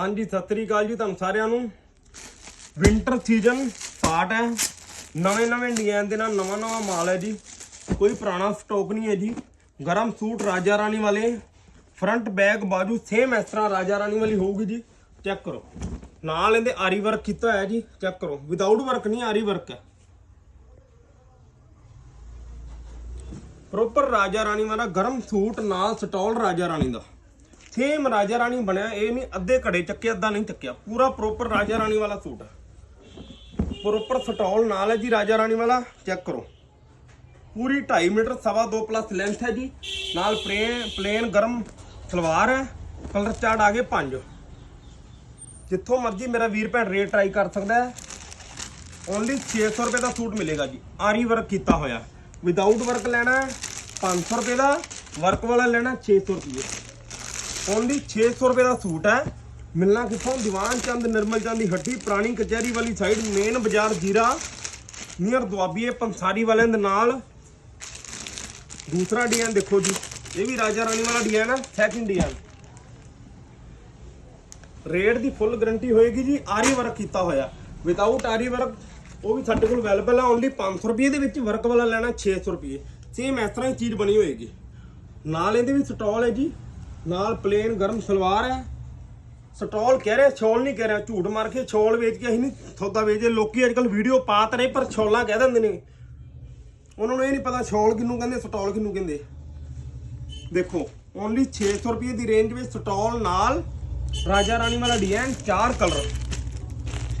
ਹਾਂਜੀ, ਸਤਿ ਸ੍ਰੀ ਅਕਾਲ ਜੀ ਤੁਹਾਨੂੰ ਸਾਰਿਆਂ ਨੂੰ। ਵਿੰਟਰ ਸੀਜ਼ਨ ਸਟਾਰਟ ਹੈ। ਨਵੇਂ ਨਵੇਂ ਡਿਜ਼ਾਈਨ ਦੇ ਨਾਲ ਨਵਾਂ ਨਵਾਂ ਮਾਲ ਹੈ ਜੀ। ਕੋਈ ਪੁਰਾਣਾ ਸਟਾਕ ਨਹੀਂ ਹੈ ਜੀ। ਗਰਮ ਸੂਟ ਰਾਜਾ ਰਾਣੀ ਵਾਲੇ। ਫਰੰਟ ਬੈਕ ਬਾਜੂ ਸੇਮ ਇਸ ਤਰ੍ਹਾਂ ਰਾਜਾ ਰਾਣੀ ਵਾਲੀ ਹੋਊਗੀ ਜੀ। ਚੈੱਕ ਕਰੋ। ਨਾਲ ਇਹਦੇ ਆਰੀ ਵਰਕ ਕੀਤਾ ਹੋਇਆ ਜੀ। ਚੈੱਕ ਕਰੋ। ਵਿਦਆਊਟ ਵਰਕ ਨਹੀਂ, ਆਰੀ ਵਰਕ ਹੈ। ਪ੍ਰੋਪਰ ਰਾਜਾ ਰਾਣੀ ਵਾਲਾ ਗਰਮ ਸੂਟ ਨਾਲ ਸਟਾਲ ਰਾਜਾ ਰਾਣੀ ਦਾ। ਸੇਮ ਰਾਜਾ ਰਾਣੀ ਬਣਿਆ, ਇਹ ਨਹੀਂ ਅੱਧੇ ਘੜੇ ਚੱਕੇ, ਅੱਧਾ ਨਹੀਂ ਚੱਕਿਆ। ਪੂਰਾ ਪ੍ਰੋਪਰ ਰਾਜਾ ਰਾਣੀ ਵਾਲਾ ਸੂਟ ਪ੍ਰੋਪਰ ਸਟਾਲ ਨਾਲ ਹੈ ਜੀ ਰਾਜਾ ਰਾਣੀ ਵਾਲਾ ਚੈੱਕ ਕਰੋ। ਪੂਰੀ 2.5 ਮੀਟਰ, ਸਵਾ 2 ਪਲੱਸ ਲੈਂਥ ਹੈ ਜੀ। ਨਾਲ ਪਲੇਨ ਪਲੇਨ ਗਰਮ ਸਲਵਾਰ ਹੈ। ਕਲਰ ਚਾਰਟ ਆ ਗਏ ਪੰਜ। ਜਿੱਥੋਂ ਮਰਜ਼ੀ ਮੇਰਾ ਵੀਰ ਭੈਣ ਰੇਟ ਟਰਾਈ ਕਰ ਸਕਦਾ ਹੈ। ਓਨਲੀ 600 ਰੁਪਏ ਦਾ ਸੂਟ ਮਿਲੇਗਾ ਜੀ। ਆਰੀ ਵਰਕ ਕੀਤਾ ਹੋਇਆ। ਵਿਦਆਊਟ ਵਰਕ ਲੈਣਾ ਹੈ 500 ਰੁਪਏ ਦਾ ਵਰਕ ਵਾਲਾ ਲੈਣਾ 600 ਰੁਪਏ। ਓਨਲੀ 600 ਰੁਪਏ ਦਾ ਸੂਟ ਹੈ। ਮਿਲਣਾ ਕਿੱਥੋਂ? ਦੀਵਾਨ ਚੰਦ, ਨਿਰਮਲ ਚੰਦ ਦੀ ਹੱਟੀ ਪੁਰਾਣੀ ਕਚਹਿਰੀ ਵਾਲੀ ਸਾਈਡ ਮੇਨ ਬਾਜ਼ਾਰ ਜੀਰਾ ਨੀਅਰ ਦੁਆਬੀਏ ਪੰਸਾਰੀ ਵਾਲਿਆਂ ਦੇ ਨਾਲ। ਦੂਸਰਾ ਡਿਜ਼ਾਈਨ ਦੇਖੋ ਜੀ, ਇਹ ਵੀ ਰਾਜਾ ਰਾਣੀ ਵਾਲਾ ਡਿਜ਼ਾਈਨ ਹੈ ਸੈਕਿੰਡ ਡਿਜ਼ਾਈਨ ਰੇਟ ਦੀ ਫੁੱਲ ਗਾਰੰਟੀ ਹੋਏਗੀ ਜੀ, ਆਰੀ ਵਰਕ ਕੀਤਾ ਹੋਇਆ। ਵਿਦਆਊਟ ਆਰੀ ਵਰਕ ਉਹ ਵੀ ਸਾਡੇ ਕੋਲ ਅਵੇਲੇਬਲ ਹੈ ਓਨਲੀ 500 ਰੁਪਏ ਦੇ ਵਿੱਚ ਵਰਕ ਵਾਲਾ ਲੈਣਾ 600 ਰੁਪਏ। ਸੇਮ ਇਸ ਤਰ੍ਹਾਂ ਹੀ ਚੀਜ਼ ਬਣੀ ਹੋਏਗੀ। ਨਾਲ ਇਹਦੇ ਵੀ ਸਟਾਲ ਹੈ ਜੀ। ਨਾਲ ਪਲੇਨ ਗਰਮ ਸਲਵਾਰ ਹੈ। ਸਟਾਲ ਕਹਿ ਰਿਹਾ, ਛੋਲ ਨਹੀਂ ਕਹਿ ਰਿਹਾ, ਝੂਠ ਮਾਰ ਕੇ ਛੋਲ ਵੇਚ ਕੇ ਅਸੀਂ ਨਹੀਂ ਸੌਦਾ ਵੇਚਦੇ। ਲੋਕੀ ਅੱਜ ਕੱਲ ਵੀਡੀਓ ਪਾ ਤਰੇ ਪਰ ਛੋਲਾਂ ਕਹਿ ਦਿੰਦੇ ਨੇ। ਉਹਨਾਂ ਨੂੰ ਇਹ ਨਹੀਂ ਪਤਾ ਛੋਲ ਕਿਹਨੂੰ ਕਹਿੰਦੇ, ਸਟਾਲ ਕਿਹਨੂੰ ਕਹਿੰਦੇ। ਦੇਖੋ ਓਨਲੀ 600 ਰੁਪਏ ਦੀ ਰੇਂਜ ਵਿੱਚ ਸਟਾਲ ਨਾਲ ਰਾਜਾ ਰਾਣੀ ਵਾਲਾ ਡਿਜ਼ਾਈਨ ਚਾਰ ਕਲਰ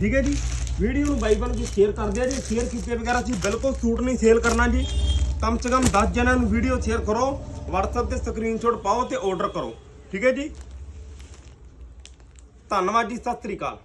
ਠੀਕ ਹੈ ਜੀ? ਵੀਡੀਓ ਨੂੰ ਬਾਈ ਬਣ ਕੇ ਸ਼ੇਅਰ ਕਰ ਦਿਆ ਜੀ। ਸ਼ੇਅਰ ਕੀਤੇ ਵਗੈਰਾ ਅਸੀਂ ਬਿਲਕੁਲ ਸੂਟ ਨਹੀਂ ਸੇਲ ਕਰਨਾ ਜੀ। ਕਮ ਸੇ ਕਮ 10 ਜਣਾਂ ਨੂੰ ਵੀਡੀਓ ਸ਼ੇਅਰ ਕਰੋ। WhatsApp ਤੇ ਸਕਰੀਨਸ਼ਾਟ ਪਾਓ ਤੇ ਆਰਡਰ ਕਰੋ। ਠੀਕ ਹੈ ਜੀ? ਧੰਨਵਾਦ ਜੀ, ਸਤਿ ਸ੍ਰੀ ਅਕਾਲ।